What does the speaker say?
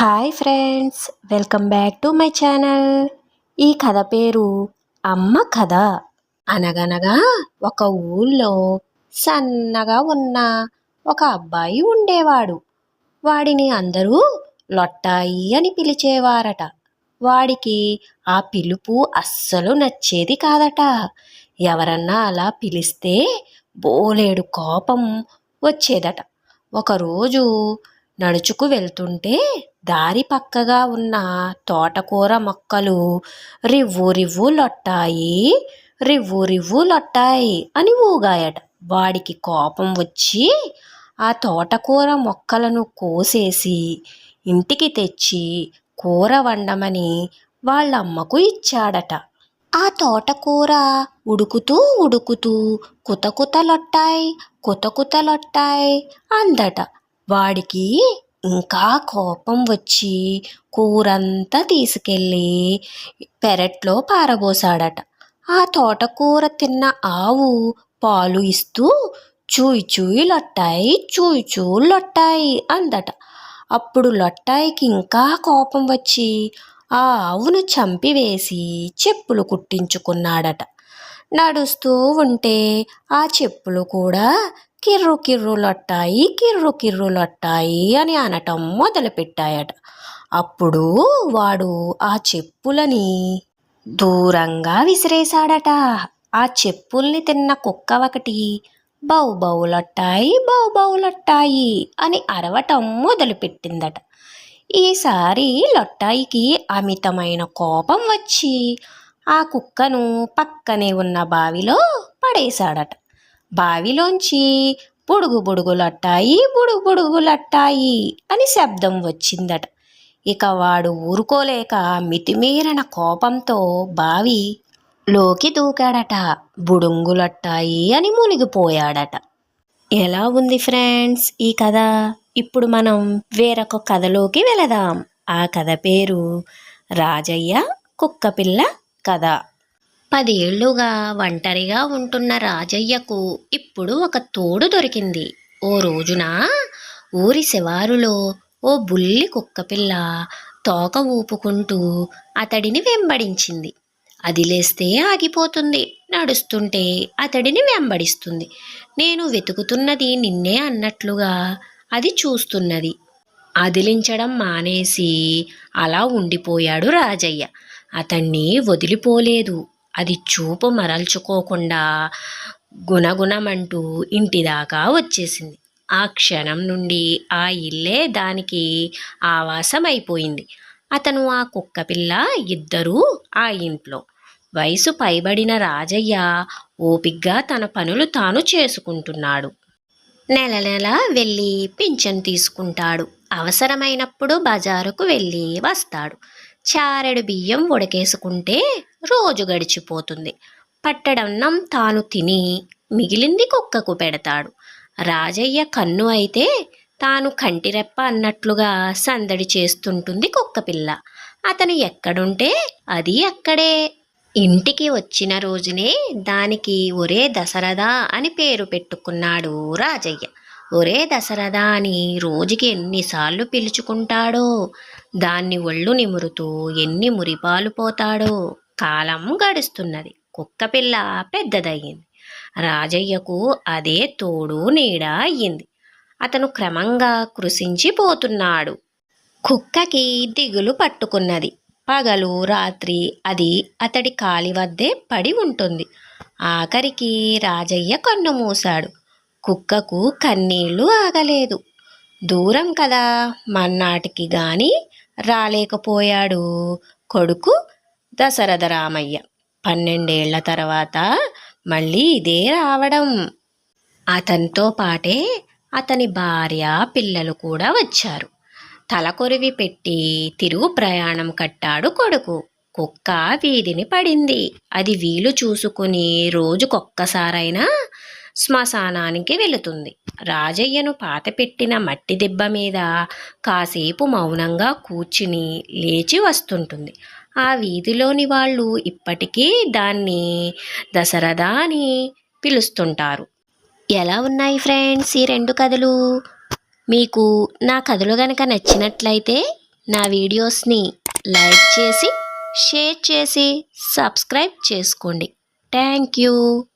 Hi friends welcome back to my channel. ఈ కథ పేరు అమ్మ కథ. అనగనగా ఒక ఊళ్ళో సన్నగా ఉన్న ఒక అబ్బాయి ఉండేవాడు. వాడిని అందరూ లొట్టాయి అని పిలిచేవారట. వాడికి ఆ పిలుపు అస్సలు నచ్చేది కాదట. ఎవరన్నా అలా పిలిస్తే బోలేడు కోపం వచ్చేదట. ఒకరోజు నడుచుకు వెళ్తుంటే దారి పక్కగా ఉన్న తోటకూర మొక్కలు రివ్వు రివ్వు లొట్టాయి రివ్వు రివ్వు లొట్టాయి అని ఊగాయట. వాడికి కోపం వచ్చి ఆ తోటకూర మొక్కలను కోసేసి ఇంటికి తెచ్చి కూర వండమని వాళ్ళమ్మకు ఇచ్చాడట. ఆ తోటకూర ఉడుకుతూ ఉడుకుతూ కుతకుతలొట్టాయి కుతకుతలొట్టాయి అందట. వాడికి ఇంకా కోపం వచ్చి కూరంతా తీసుకెళ్ళి పెరట్లో పారబోసాడట. ఆ తోటకూర తిన్న ఆవు పాలు ఇస్తూ చూయి చూయి లొట్టాయి చూయి చూ లొట్టాయి అందట. అప్పుడు లొట్టాయికి ఇంకా కోపం వచ్చి ఆ ఆవును చంపివేసి చెప్పులు కుట్టించుకున్నాడట. నడుస్తూ ఉంటే ఆ చెప్పులు కూడా కిర్రు కిర్రులొట్టాయి కిర్రు కిర్రులొట్టాయి అని అనటం మొదలుపెట్టాయట. అప్పుడు వాడు ఆ చెప్పులని దూరంగా విసిరేశాడట. ఆ చెప్పుల్ని తిన్న కుక్క ఒకటి బౌ బౌలొట్టాయి బౌ బౌలొట్టాయి అని అరవటం మొదలుపెట్టిందట. ఈసారి లొట్టాయికి అమితమైన కోపం వచ్చి ఆ కుక్కను పక్కనే ఉన్న బావిలో పడేశాడట. బావిలోంచి బుడుగు బుడుగులట్టాయి బుడుగు బుడుగులట్టాయి అని శబ్దం వచ్చిందట. ఇక వాడు ఊరుకోలేక మితిమీరిన కోపంతో బావి లోకి దూకాడట. బుడుంగులట్టాయి అని మునిగిపోయాడట. ఎలా ఉంది ఫ్రెండ్స్ ఈ కథ? ఇప్పుడు మనం వేరొక కథలోకి వెళదాం. ఆ కథ పేరు రాజయ్య కుక్కపిల్ల కథ. పదేళ్ళుగా ఒంటరిగా ఉంటున్న రాజయ్యకు ఇప్పుడు ఒక తోడు దొరికింది. ఓ రోజున ఊరి శివారులో ఓ బుల్లి కుక్కపిల్ల తోక ఊపుకుంటూ అతడిని వెంబడించింది. అది లేస్తే ఆగిపోతుంది. నడుస్తుంటే అతడిని వెంబడిస్తుంది. నేను వెతుకుతున్నది నిన్నే అన్నట్లుగా అది చూస్తున్నది. అదిలించడం మానేసి అలా ఉండిపోయాడు రాజయ్య. అతన్ని వదిలిపోలేదు. అది చూపు మరల్చుకోకుండా గుణగుణమంటూ ఇంటి దాకా వచ్చేసింది. ఆ క్షణం నుండి ఆ ఇల్లే దానికి ఆవాసం అయిపోయింది అతను ఆ కుక్కపిల్ల ఇద్దరూ ఆ ఇంట్లో. వయసు పైబడిన రాజయ్య ఓపిగ్గా తన పనులు తాను చేసుకుంటున్నాడు. నెల నెల వెళ్ళి పింఛన్ తీసుకుంటాడు. అవసరమైనప్పుడు బజారుకు వెళ్ళి వస్తాడు. చారెడు బియ్యం ఉడకేసుకుంటే రోజు గడిచిపోతుంది. పట్టడన్నం తాను తిని మిగిలింది కుక్కకు పెడతాడు. రాజయ్య కన్ను అయితే తాను కంటిరెప్ప అన్నట్లుగా సందడి చేస్తుంటుంది కుక్కపిల్ల అతను ఎక్కడుంటే అది అక్కడే. ఇంటికి వచ్చిన రోజునే దానికి ఒరే దశరథ అని పేరు పెట్టుకున్నాడు రాజయ్య. ఒరే దశరథ అని రోజుకి ఎన్నిసార్లు పిలుచుకుంటాడో దాన్ని ఒళ్ళు నిమురుతూ ఎన్ని మురిపాలు పోతాడో. కాలం గడుస్తున్నది. కుక్కపిల్ల పెద్దదయ్యింది. రాజయ్యకు అదే తోడు నీడ అయ్యింది. అతను క్రమంగా కృషించిపోతున్నాడు కుక్కకి దిగులు పట్టుకున్నది. పగలు రాత్రి అది అతడి కాలి వద్దే పడి ఉంటుంది. ఆఖరికి రాజయ్య కన్ను మూశాడు. కుక్కకు కన్నీళ్ళు ఆగలేదు. దూరం కదా మన్నాటికి గాని రాలేకపోయాడు కొడుకు దశరథ రామయ్య. పన్నెండేళ్ళ తర్వాత మళ్ళీ ఇదే రావడం. అతనితో పాటే అతని భార్య పిల్లలు కూడా వచ్చారు. తలకొరివి పెట్టి తిరుగు ప్రయాణం కట్టాడు కొడుకు. కుక్క వీధిని పడింది. అది వీలు చూసుకుని రోజుకొక్కసారైనా శ్మశానానికి వెళుతుంది. రాజయ్యను పాతపెట్టిన మట్టి దెబ్బ మీద కాసేపు మౌనంగా కూర్చుని లేచి వస్తుంటుంది. ఆ వీధిలోని వాళ్ళు ఇప్పటికీ దాన్ని దశరథ అని పిలుస్తుంటారు. ఎలా ఉన్నాయి ఫ్రెండ్స్ ఈ రెండు కథలు? మీకు నా కథలు కనుక నచ్చినట్లయితే నా వీడియోస్ని లైక్ చేసి షేర్ చేసి సబ్స్క్రైబ్ చేసుకోండి. Thank you.